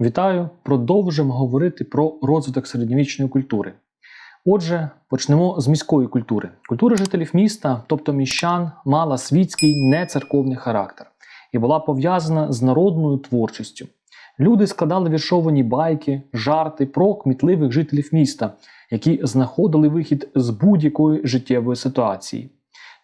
Вітаю! Продовжимо говорити про розвиток середньовічної культури. Отже, почнемо з міської культури. Культура жителів міста, тобто міщан, мала світський нецерковний характер і була пов'язана з народною творчістю. Люди складали віршовані байки, жарти про кмітливих жителів міста, які знаходили вихід з будь-якої життєвої ситуації.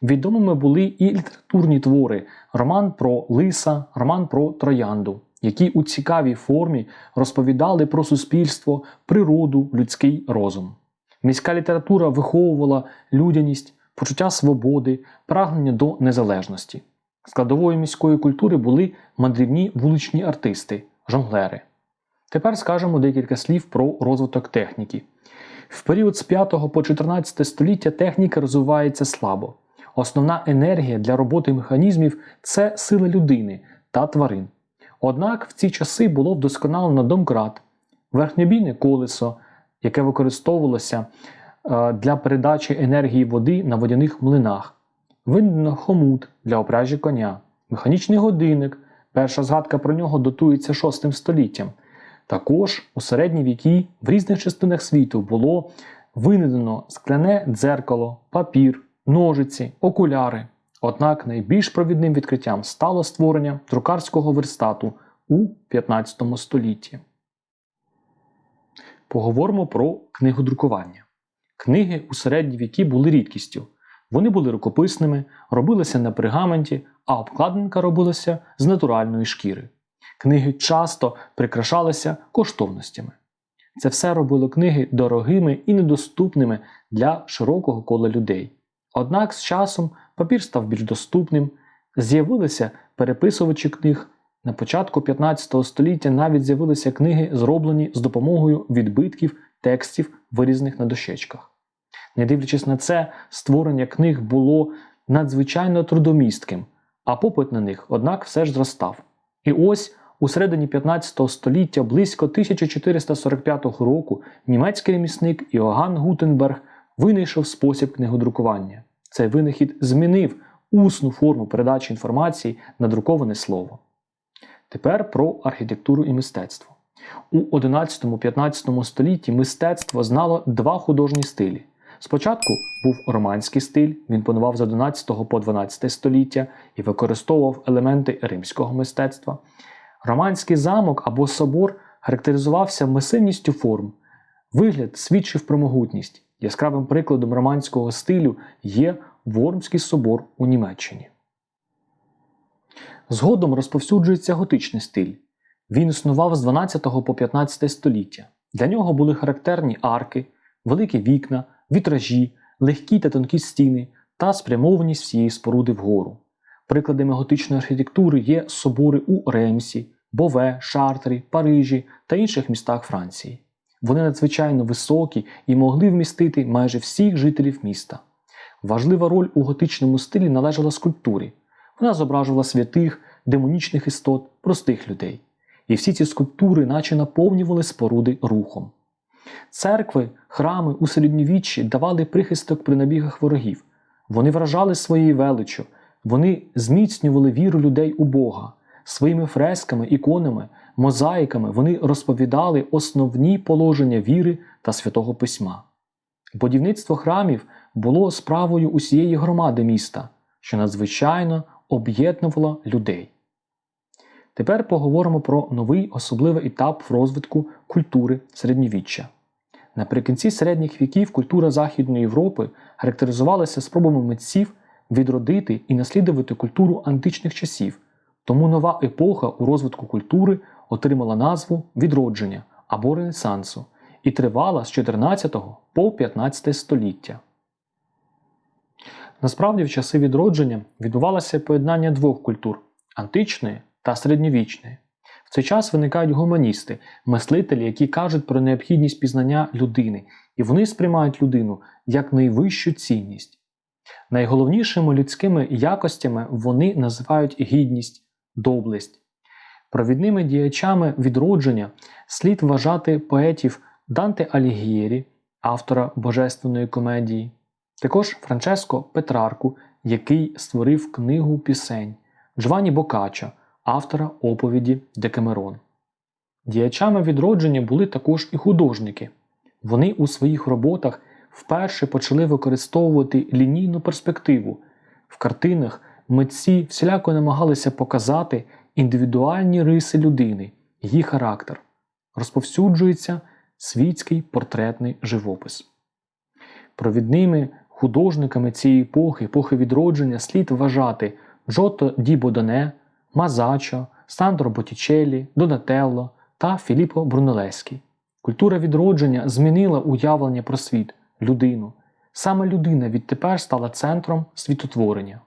Відомими були і літературні твори: роман про лиса, роман про троянду, які у цікавій формі розповідали про суспільство, природу, людський розум. Міська література виховувала людяність, почуття свободи, прагнення до незалежності. Складовою міської культури були мандрівні вуличні артисти, жонглери. Тепер скажемо декілька слів про розвиток техніки. В період з 5 по 14 століття техніка розвивається слабо. Основна енергія для роботи механізмів це сила людини та тварин. Однак в ці часи було вдосконалено домкрат, верхньобійне колесо, яке використовувалося е, для передачі енергії води на водяних млинах, винно хомут для опряжі коня, механічний годинник. Перша згадка про нього датується 6 століттям. Також у середні віки в різних частинах світу було винайдено скляне дзеркало, папір, ножиці, окуляри. Однак найбільш провідним відкриттям стало створення друкарського верстату у 15 столітті. Поговоримо про книгодрукування. Книги у середні віки були рідкістю. Вони були рукописними, робилися на пергаменті, а обкладинка робилася з натуральної шкіри. Книги часто прикрашалися коштовностями. Це все робило книги дорогими і недоступними для широкого кола людей. Однак з часом папір став більш доступним, з'явилися переписувачі книг. На початку 15 століття навіть з'явилися книги, зроблені з допомогою відбитків текстів, вирізаних на дощечках. Не дивлячись на це, створення книг було надзвичайно трудомістким, а попит на них, однак, все ж зростав. І ось у середині 15 століття, близько 1445 року, німецький ремісник Іоганн Гутенберг винайшов спосіб книгодрукування. Цей винахід змінив усну форму передачі інформації на друковане слово. Тепер про архітектуру і мистецтво. У 11-15 столітті мистецтво знало два художні стилі. Спочатку був романський стиль, він панував з 11 по 12 століття і використовував елементи римського мистецтва. Романський замок або собор характеризувався масивністю форм. Вигляд свідчив про могутність. Яскравим прикладом романського стилю є Вормський собор у Німеччині. Згодом розповсюджується готичний стиль. Він існував з 12 по 15 століття. Для нього були характерні арки, великі вікна, вітражі, легкі та тонкі стіни та спрямованість всієї споруди вгору. Прикладами готичної архітектури є собори у Ремсі, Бове, Шартрі, Парижі та інших містах Франції. Вони надзвичайно високі і могли вмістити майже всіх жителів міста. Важлива роль у готичному стилі належала скульптурі. Вона зображувала святих, демонічних істот, простих людей. І всі ці скульптури наче наповнювали споруди рухом. Церкви, храми у середньовіччі давали прихисток при набігах ворогів. Вони вражали своєю величчю, вони зміцнювали віру людей у Бога. Своїми фресками, іконами, мозаїками вони розповідали основні положення віри та святого письма. Будівництво храмів було справою усієї громади міста, що надзвичайно об'єднувало людей. Тепер поговоримо про новий особливий етап в розвитку культури середньовіччя. Наприкінці середніх віків культура Західної Європи характеризувалася спробами митців відродити і наслідувати культуру античних часів, тому нова епоха у розвитку культури отримала назву відродження або Ренесансу і тривала з 14 по 15 століття. Насправді, в часи відродження відбувалося поєднання двох культур античної та середньовічної. В цей час виникають гуманісти, мислителі, які кажуть про необхідність пізнання людини, і вони сприймають людину як найвищу цінність. Найголовнішими людськими якостями вони називають гідність, доблесть. Провідними діячами відродження слід вважати поетів Данте Алігієрі, автора Божественної комедії, також Франческо Петрарку, який створив книгу пісень, Джованні Бокаччо, автора оповіді Декамерон. Діячами відродження були також і художники. Вони у своїх роботах вперше почали використовувати лінійну перспективу. В картинах митці всіляко намагалися показати індивідуальні риси людини, її характер. Розповсюджується світський портретний живопис. Провідними художниками цієї епохи, епохи відродження, слід вважати Джото Ді Бодоне, Мазачо, Сандро Боттічеллі, Донателло та Філіппо Брунелеський. Культура відродження змінила уявлення про світ, людину. Саме людина відтепер стала центром світотворення.